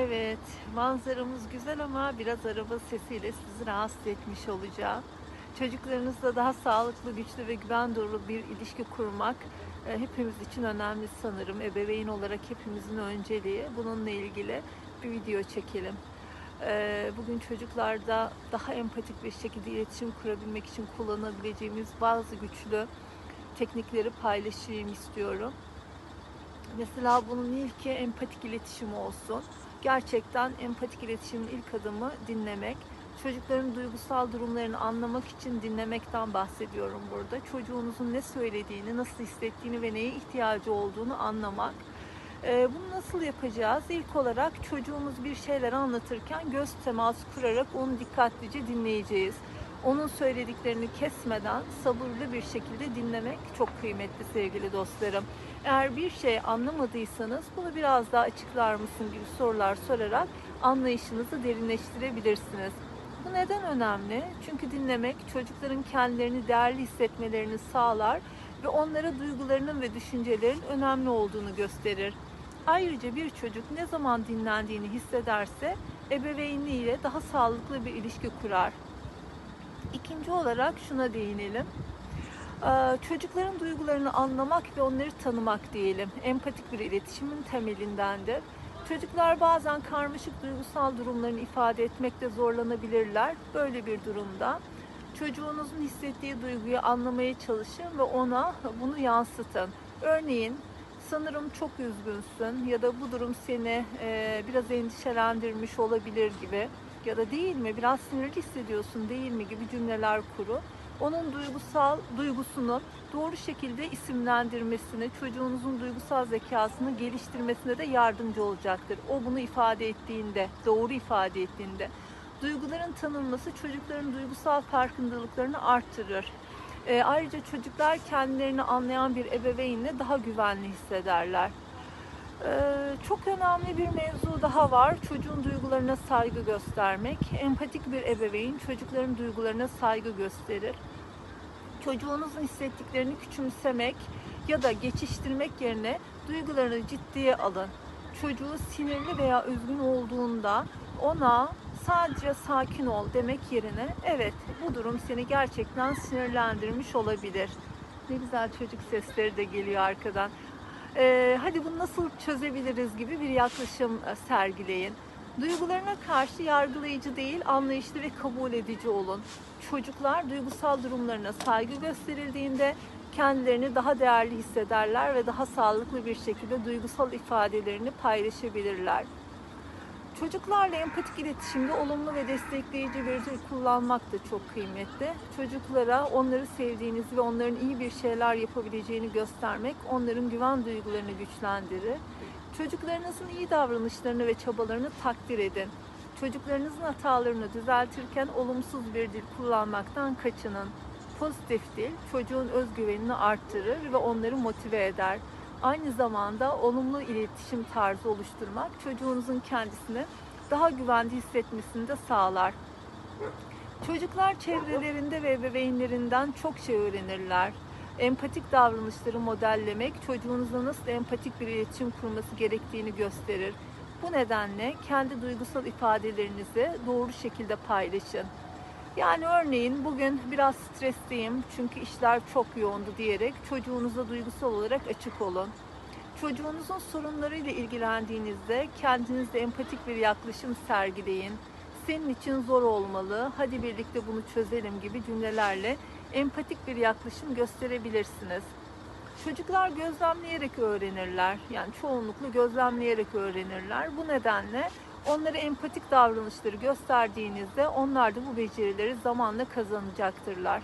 Evet, manzaramız güzel ama biraz araba sesiyle sizi rahatsız etmiş olacağım. Çocuklarınızla daha sağlıklı, güçlü ve güven dolu bir ilişki kurmak e, hepimiz için önemli sanırım. Ebeveyn olarak hepimizin önceliği. Bununla ilgili bir video çekelim. E, Bugün çocuklarda daha empatik bir şekilde iletişim kurabilmek için kullanabileceğimiz bazı güçlü teknikleri paylaşayım istiyorum. Mesela bunun ilki empatik iletişim olsun. Gerçekten empatik iletişimin ilk adımı dinlemek. Çocukların duygusal durumlarını anlamak için dinlemekten bahsediyorum burada. Çocuğunuzun ne söylediğini, nasıl hissettiğini ve neye ihtiyacı olduğunu anlamak. Ee, bunu nasıl yapacağız? İlk olarak çocuğumuz bir şeyler anlatırken göz teması kurarak onu dikkatlice dinleyeceğiz. Onun söylediklerini kesmeden sabırlı bir şekilde dinlemek çok kıymetli sevgili dostlarım. Eğer bir şey anlamadıysanız bunu biraz daha açıklar mısın gibi sorular sorarak anlayışınızı derinleştirebilirsiniz. Bu neden önemli? Çünkü dinlemek çocukların kendilerini değerli hissetmelerini sağlar ve onlara duygularının ve düşüncelerin önemli olduğunu gösterir. Ayrıca bir çocuk ne zaman dinlendiğini hissederse ebeveynliğiyle daha sağlıklı bir ilişki kurar. İkinci olarak şuna değinelim. Ee, Çocukların duygularını anlamak ve onları tanımak diyelim. Empatik bir iletişimin temelindendir. Çocuklar bazen karmaşık duygusal durumlarını ifade etmekte zorlanabilirler. Böyle bir durumda çocuğunuzun hissettiği duyguyu anlamaya çalışın ve ona bunu yansıtın. Örneğin sanırım çok üzgünsün ya da bu durum seni e, biraz endişelendirmiş olabilir gibi ya da değil mi biraz sinirli hissediyorsun değil mi gibi cümleler kuru. Onun duygusal duygusunu doğru şekilde isimlendirmesine, çocuğunuzun duygusal zekasını geliştirmesine de yardımcı olacaktır. O bunu ifade ettiğinde, doğru ifade ettiğinde. Duyguların tanınması çocukların duygusal farkındalıklarını artırır. E, ayrıca çocuklar kendilerini anlayan bir ebeveynle daha güvenli hissederler. Ee, çok önemli bir mevzu daha var. Çocuğun duygularına saygı göstermek. Empatik bir ebeveyn çocukların duygularına saygı gösterir. Çocuğunuzun hissettiklerini küçümsemek ya da geçiştirmek yerine duygularını ciddiye alın. Çocuğu sinirli veya üzgün olduğunda ona sadece sakin ol demek yerine evet bu durum seni gerçekten sinirlendirmiş olabilir. Ne güzel çocuk sesleri de geliyor arkadan. Ee, hadi bunu nasıl çözebiliriz gibi bir yaklaşım e, sergileyin. Duygularına karşı yargılayıcı değil, anlayışlı ve kabul edici olun. Çocuklar duygusal durumlarına saygı gösterildiğinde kendilerini daha değerli hissederler ve daha sağlıklı bir şekilde duygusal ifadelerini paylaşabilirler. Çocuklarla empatik iletişimde olumlu ve destekleyici bir dil kullanmak da çok kıymetli. Çocuklara onları sevdiğinizi ve onların iyi bir şeyler yapabileceğini göstermek onların güven duygularını güçlendirir. Çocuklarınızın iyi davranışlarını ve çabalarını takdir edin. Çocuklarınızın hatalarını düzeltirken olumsuz bir dil kullanmaktan kaçının. Pozitif dil çocuğun özgüvenini arttırır ve onları motive eder. Aynı zamanda olumlu iletişim tarzı oluşturmak çocuğunuzun kendisini daha güvende hissetmesini de sağlar. Çocuklar çevrelerinde ve ebeveynlerinden çok şey öğrenirler. Empatik davranışları modellemek çocuğunuzla nasıl empatik bir iletişim kurması gerektiğini gösterir. Bu nedenle kendi duygusal ifadelerinizi doğru şekilde paylaşın. Yani örneğin bugün biraz stresliyim çünkü işler çok yoğundu diyerek çocuğunuza duygusal olarak açık olun. Çocuğunuzun sorunlarıyla ilgilendiğinizde kendinizde empatik bir yaklaşım sergileyin. Senin için zor olmalı, hadi birlikte bunu çözelim gibi cümlelerle empatik bir yaklaşım gösterebilirsiniz. Çocuklar gözlemleyerek öğrenirler. Yani çoğunlukla gözlemleyerek öğrenirler. Bu nedenle onlara empatik davranışları gösterdiğinizde onlar da bu becerileri zamanla kazanacaktırlar.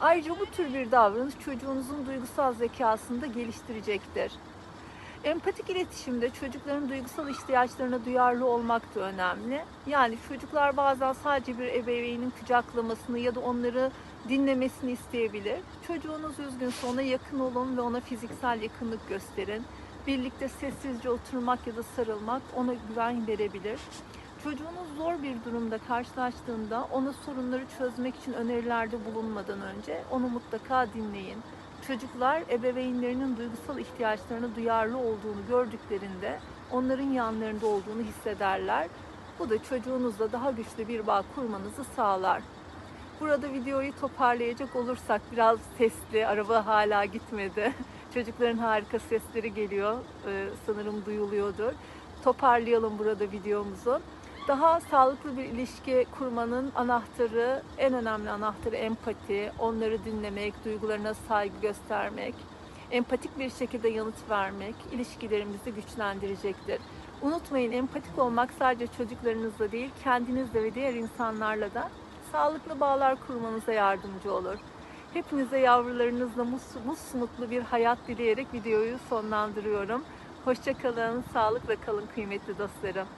Ayrıca bu tür bir davranış çocuğunuzun duygusal zekasını da geliştirecektir. Empatik iletişimde çocukların duygusal ihtiyaçlarına duyarlı olmak da önemli. Yani çocuklar bazen sadece bir ebeveynin kucaklamasını ya da onları dinlemesini isteyebilir. Çocuğunuz üzgünse ona yakın olun ve ona fiziksel yakınlık gösterin. Birlikte sessizce oturmak ya da sarılmak ona güven verebilir. Çocuğunuz zor bir durumda karşılaştığında ona sorunları çözmek için önerilerde bulunmadan önce onu mutlaka dinleyin. Çocuklar ebeveynlerinin duygusal ihtiyaçlarına duyarlı olduğunu gördüklerinde onların yanlarında olduğunu hissederler. Bu da çocuğunuzla daha güçlü bir bağ kurmanızı sağlar. Burada videoyu toparlayacak olursak biraz sesli, araba hala gitmedi. Çocukların harika sesleri geliyor, Ee, sanırım duyuluyordur. Toparlayalım burada videomuzu. Daha sağlıklı bir ilişki kurmanın anahtarı, en önemli anahtarı empati, onları dinlemek, duygularına saygı göstermek, empatik bir şekilde yanıt vermek ilişkilerimizi güçlendirecektir. Unutmayın empatik olmak sadece çocuklarınızla değil, kendinizle ve diğer insanlarla da sağlıklı bağlar kurmanıza yardımcı olur. Hepinize yavrularınızla mus- musmutlu bir hayat dileyerek videoyu sonlandırıyorum. Hoşçakalın, sağlıkla kalın kıymetli dostlarım.